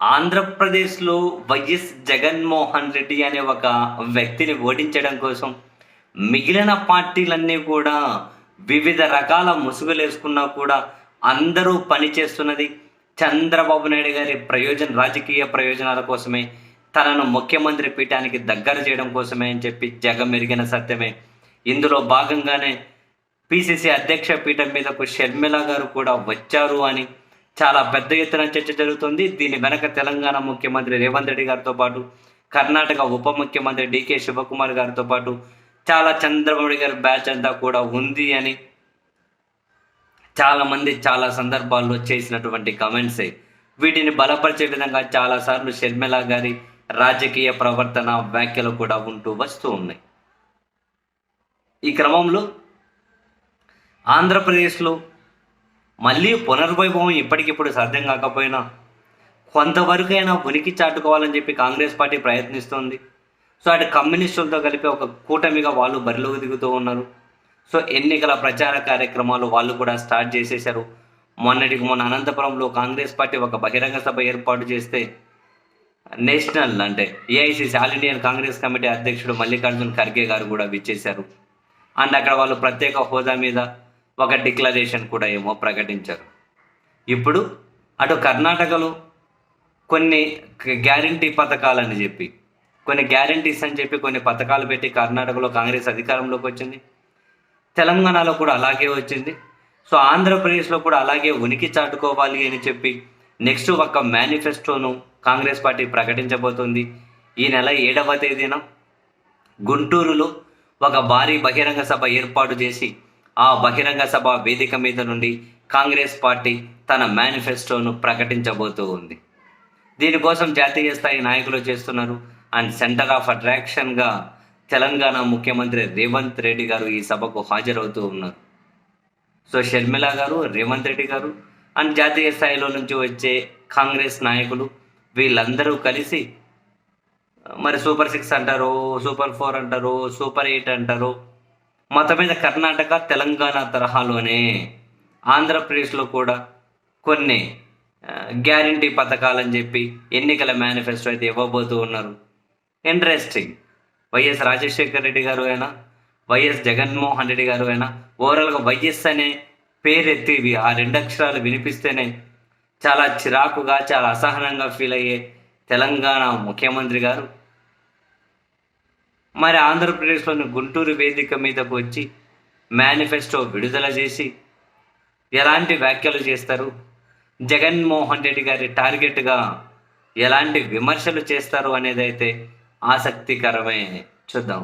ఆంధ్రప్రదేశ్లో వైఎస్ జగన్మోహన్ రెడ్డి అనే ఒక వ్యక్తిని ఓడించడం కోసం మిగిలిన పార్టీలన్నీ కూడా వివిధ రకాల ముసుగులు వేసుకున్నా కూడా అందరూ పనిచేస్తున్నది చంద్రబాబు నాయుడు గారి ప్రయోజన రాజకీయ ప్రయోజనాల కోసమే తనను ముఖ్యమంత్రి పీఠానికి దగ్గర చేయడం కోసమే అని చెప్పి జగమెరిగిన సత్యమే. ఇందులో భాగంగానే పిసిసి అధ్యక్ష పీఠం మీదకు షర్మిల గారు కూడా వచ్చారు అని చాలా పెద్ద ఎత్తున చర్చ జరుగుతుంది. దీని వెనక తెలంగాణ ముఖ్యమంత్రి రేవంత్ రెడ్డి గారితో పాటు కర్ణాటక ఉప ముఖ్యమంత్రి డికే శివకుమార్ గారితో పాటు చాలా చంద్రబాబు గారి బ్యాచ్ అంతా కూడా ఉంది అని చాలా మంది చాలా సందర్భాల్లో చేసినటువంటి కమెంట్సే. వీటిని బలపరిచే విధంగా చాలాసార్లు షర్మిల గారి రాజకీయ ప్రవర్తన వ్యాఖ్యలు కూడా ఉంటూ వస్తూ ఉన్నాయి. ఈ క్రమంలో ఆంధ్రప్రదేశ్లో మళ్ళీ పునర్వైభవం ఇప్పటికిప్పుడు సాధ్యం కాకపోయినా కొంతవరకైనా ఉనికి చాటుకోవాలని చెప్పి కాంగ్రెస్ పార్టీ ప్రయత్నిస్తోంది. సో అటు కమ్యూనిస్టులతో కలిపి ఒక కూటమిగా వాళ్ళు బరిలోకి దిగుతూ ఉన్నారు. సో ఎన్నికల ప్రచార కార్యక్రమాలు వాళ్ళు కూడా స్టార్ట్ చేసేశారు. మొన్నటికి మొన్న అనంతపురంలో కాంగ్రెస్ పార్టీ ఒక బహిరంగ సభ ఏర్పాటు చేస్తే నేషనల్ అంటే AICC all Indian Congress committee అధ్యక్షుడు మల్లికార్జున్ ఖర్గే గారు కూడా విచ్చేశారు. అండ్ అక్కడ వాళ్ళు ప్రత్యేక హోదా మీద ఒక డిక్లరేషన్ కూడా ఏమో ప్రకటించారు. ఇప్పుడు అటు కర్ణాటకలో కొన్ని గ్యారంటీ పథకాలని చెప్పి కొన్ని గ్యారంటీస్ అని చెప్పి కొన్ని పథకాలు పెట్టి కర్ణాటకలో కాంగ్రెస్ అధికారంలోకి వచ్చింది. తెలంగాణలో కూడా అలాగే వచ్చింది. సో ఆంధ్రప్రదేశ్లో కూడా అలాగే ఉనికి చాటుకోవాలి అని చెప్పి నెక్స్ట్ ఒక మేనిఫెస్టోను కాంగ్రెస్ పార్టీ ప్రకటించబోతుంది. ఈ నెల ఏడవ తేదీన గుంటూరులో ఒక భారీ బహిరంగ సభ ఏర్పాటు చేసి ఆ బహిరంగ సభ వేదిక మీద నుండి కాంగ్రెస్ పార్టీ తన మేనిఫెస్టోను ప్రకటించబోతూ ఉంది. దీనికోసం జాతీయ స్థాయి నాయకులు చేస్తున్నారు. అండ్ సెంటర్ ఆఫ్ అట్రాక్షన్గా తెలంగాణ ముఖ్యమంత్రి రేవంత్ రెడ్డి గారు ఈ సభకు హాజరవుతూ ఉన్నారు. సో షర్మిల గారు రేవంత్ రెడ్డి గారు అండ్ జాతీయ స్థాయిలో నుంచి వచ్చే కాంగ్రెస్ నాయకులు వీళ్ళందరూ కలిసి మరి సూపర్ సిక్స్ అంటారు సూపర్ ఫోర్ అంటారు సూపర్ ఎయిట్ అంటారు మొత్తం మీద కర్ణాటక తెలంగాణ తరహాలోనే ఆంధ్రప్రదేశ్లో కూడా కొన్ని గ్యారంటీ పథకాలని చెప్పి ఎన్నికల మేనిఫెస్టో అయితే ఇవ్వబోతూ ఉన్నారు. ఇంట్రెస్టింగ్ వైఎస్ రాజశేఖర రెడ్డి గారు అయినా వైఎస్ జగన్మోహన్ రెడ్డి గారు అయినా ఓవరాల్గా వైఎస్ అనే పేరెత్తి ఆ రెండు అక్షరాలు వినిపిస్తేనే చాలా చిరాకుగా చాలా అసహనంగా ఫీల్ అయ్యే తెలంగాణ ముఖ్యమంత్రి గారు. మరి ఆంధ్రప్రదేశ్లోని గుంటూరు వేదిక మీదకు వచ్చి మేనిఫెస్టో విడుదల చేసి ఎలాంటి వ్యాఖ్యలు చేస్తారు? జగన్మోహన్ రెడ్డి గారి టార్గెట్గా ఎలాంటి విమర్శలు చేస్తారు అనేది అయితే ఆసక్తికరమే చూద్దాం.